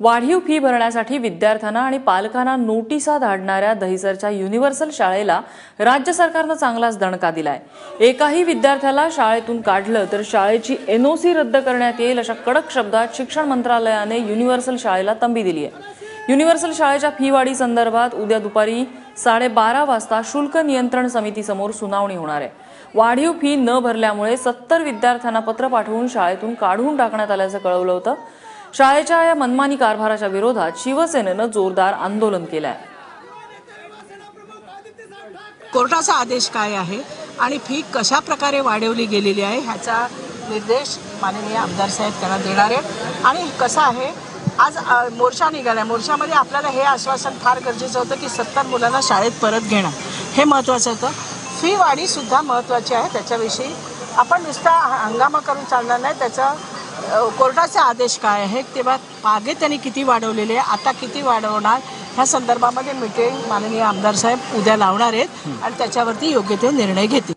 वाढीव फी भरण्यासाठी विद्यार्थ्यांना आणि पालकांना नोटिसा धाडणाऱ्या दहिसरच्या युनिव्हर्सल शाळेला राज्य सरकारनं चांगलाच दणका दिलाय. एकाही विद्यार्थ्याला शाळेतून काढलं तर शाळेची एनओसी रद्द करण्यात येईल अशा कडक शब्दात शिक्षण मंत्रालयाने युनिव्हर्सल शाळेला तंबी दिली आहे. युनिव्हर्सल शाळेच्या फी वाढी संदर्भात उद्या दुपारी साडेबारा वाजता शुल्क नियंत्रण समितीसमोर सुनावणी होणार आहे. वाढीव फी न भरल्यामुळे सत्तर विद्यार्थ्यांना पत्र पाठवून शाळेतून काढून टाकण्यात आल्याचं कळवलं होतं. शाळेच्या या मनमानी कारभाराच्या विरोधात शिवसेनेनं जोरदार आंदोलन केलंय. कोर्टाचा आदेश काय आहे आणि फी कशा प्रकारे वाढवली गेलेली आहे ह्याचा निर्देश माननीय आमदार साहेब त्यांना देणार आहेत. आणि कसं आहे आज मोर्चा निघाला मोर्चामध्ये आपल्याला हे आश्वासन फार गरजेचं होतं की सत्तर मुलांना शाळेत परत घेणं. हे महत्त्वाचं होतं. फी वाढीसुद्धा महत्त्वाची आहे. त्याच्याविषयी आपण नुसता हंगामा करून चालणार नाही. त्याचा कोर्टाचे आदेश काय आहे तेव्हा मागे त्यांनी किती वाढवलेले आता किती वाढवणार? ह्या संदर्भामध्ये मिटिंग माननीय आमदार साहेब उद्या लावणार आहेत आणि त्याच्यावरती योग्य ते निर्णय घेतील.